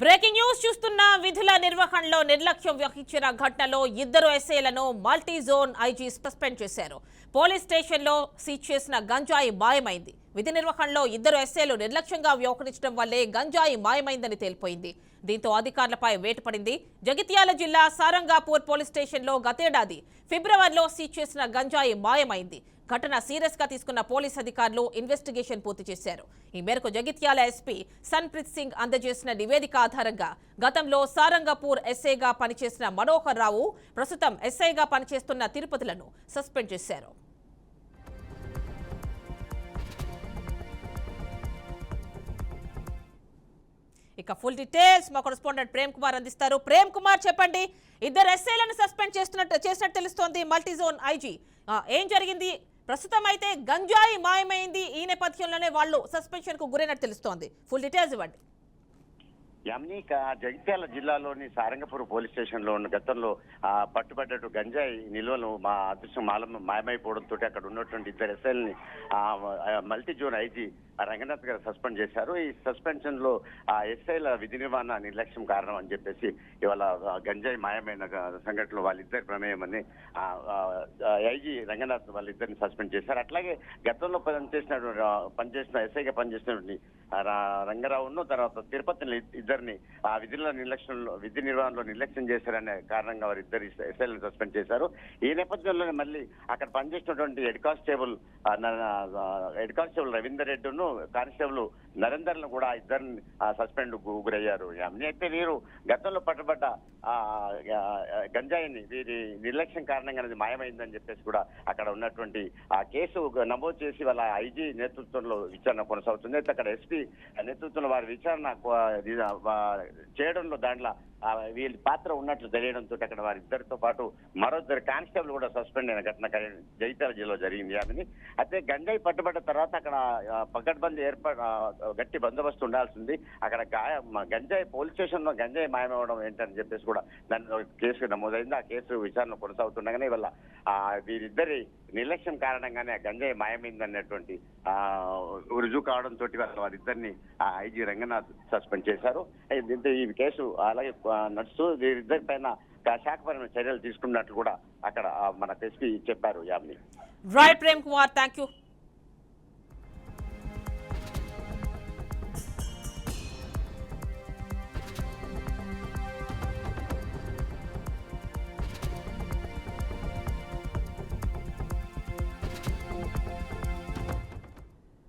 Breaking news చూస్తున్న విధుల నిర్వహణలో నిర్లక్ష్యం వహించిన ఘటనలో ఇద్దరు ఎస్ఏలను మల్టీ జోన్ ఐజీ సస్పెండ్ చేశారు. పోలీస్ స్టేషన్లో సీజ్ చేసిన గంజాయి మాయమైంది. విధి నిర్వహణలో ఇద్దరు ఎస్ఏలు నిర్లక్ష్యంగా వ్యవహరించడం వల్లే గంజాయి మాయమైందని తేలిపోయింది. దీంతో అధికారులపై వేటు పడింది. జగిత్యాల జిల్లా సారంగాపూర్ పోలీస్ స్టేషన్లో గతేడాది ఫిబ్రవరిలో సీజ్ చేసిన గంజాయి మాయమైంది. ఘటన సీరియస్గా తీసుకున్న పోలీస్ అధికారులు ఇన్వెస్టిగేషన్ పూర్తి చేశారు. ఈ మేరకు జగిత్యాల ఎస్పీ సన్ప్రీత్ సింగ్ అందజేసిన నివేదిక ఆధారంగా గతంలో సారంగపూర్ ఎస్ఐగా పనిచేసిన మనోహర్ రావు ప్రస్తుతం ఎస్ఐగా పనిచేస్తున్న తిరుపతిలను సస్పెండ్ చేశారు. ఇక ఫుల్ డీటెయిల్స్ మా కరెస్పాండెంట్ ప్రేమ్ కుమార్ అందిస్తారు. ప్రేమ్ కుమార్ చెప్పండి ఇద్దరు ఎస్ఐలను సస్పెండ్ చేస్తున్నట్టు చేసినట్టు తెలుస్తోంది మల్టీ జోన్ ఐజీ ఏం జరిగింది? ప్రస్తుతం అయితే గంజాయి మాయమైంది ఈ నేపథ్యంలోనే వాళ్ళు సస్పెన్షన్కు గురైనట్టు తెలుస్తోంది. ఫుల్ డీటెయిల్స్ ఇవ్వండి. యమ్నీక జగిత్యాల జిల్లాలోని సారంగపూర్ పోలీస్ స్టేషన్లో ఉన్న గతంలో ఆ పట్టుబడ్డట్టు గంజాయి నిల్వలు మా అదృష్టం మాలం మాయమైపోవడంతో అక్కడ ఉన్నటువంటి ఇద్దరు ఎస్ఐల్ని multi zone IG Ranganath garu suspend చేశారు. ఈ సస్పెన్షన్లో ఆ ఎస్ఐల విధి నిర్వహణ నిర్లక్ష్యం కారణం అని చెప్పేసి ఇవాళ గంజాయి మాయమైన సంఘటనలో వాళ్ళిద్దరి ప్రమేయం అని ఐజీ రంగనాథ్ వాళ్ళిద్దరిని సస్పెండ్ చేశారు. అట్లాగే గతంలో పనిచేసిన పనిచేసిన ఎస్ఐగా పనిచేసినటువంటి రంగారావును తర్వాత తిరుపతిని ఇద్దరిని ఆ విధుల నిర్లక్ష్యంలో విధి నిర్వహణలో నిర్లక్ష్యం చేశారనే కారణంగా వారు ఇద్దరు ఎస్ఐలను సస్పెండ్ చేశారు. ఈ నేపథ్యంలోనే మళ్ళీ అక్కడ పనిచేసినటువంటి head constable head constable Ravinder రెడ్డిను constable నరేందర్ను కూడా ఇద్దరిని సస్పెండ్ గురయ్యారు. అయితే వీరు గతంలో పట్టుబడ్డ ఆ, గంజాయిని వీరి నిర్లక్ష్యం కారణంగా అది మాయమైందని చెప్పేసి కూడా అక్కడ ఉన్నటువంటి ఆ కేసు నమోదు చేసి వాళ్ళ ఐజీ నేతృత్వంలో విచారణ కొనసాగుతుంది. అయితే అక్కడ ఎస్పీ నేతృత్వంలో వారి విచారణ చేయడంలో దాంట్లో వీళ్ళ పాత్ర ఉన్నట్లు తెలియడంతో అక్కడ వారిద్దరితో పాటు మరో ఇద్దరు కానిస్టేబుల్ కూడా సస్పెండ్ అయిన ఘటన క- జగిత్యాల జిల్లాలో జరిగింది. అని అయితే గంజాయి పట్టుబడ్డ తర్వాత అక్కడ ఆ, పకడ్బందీ ఏర్పాటు గట్టి బందోబస్తు ఉండాల్సింది. అక్కడ గంజాయి పోలీస్ స్టేషన్లో గంజాయి మాయమవడం ఏంటని చెప్పేసి కూడా దాని కేసు నమోదైంది. ఆ కేసు విచారణ కొనసాగుతుండగానే ఇవాళ ఆ, వీరిద్దరి నిర్లక్ష్యం కారణంగానే ఆ గంజాయి మాయమైంది అన్నటువంటి ఆ, రుజువు కావడంతో వారిద్దరిని ఐజీ రంగనాథ్ సస్పెండ్ చేశారు. దీంతో ఈ కేసు అలాగే నడుస్తూ వీరిద్దరి పైన శాఖపరమైన చర్యలు తీసుకున్నట్లు కూడా అక్కడ మన ఎస్పీ చెప్పారు Yamini. Right Prem Kumar thank you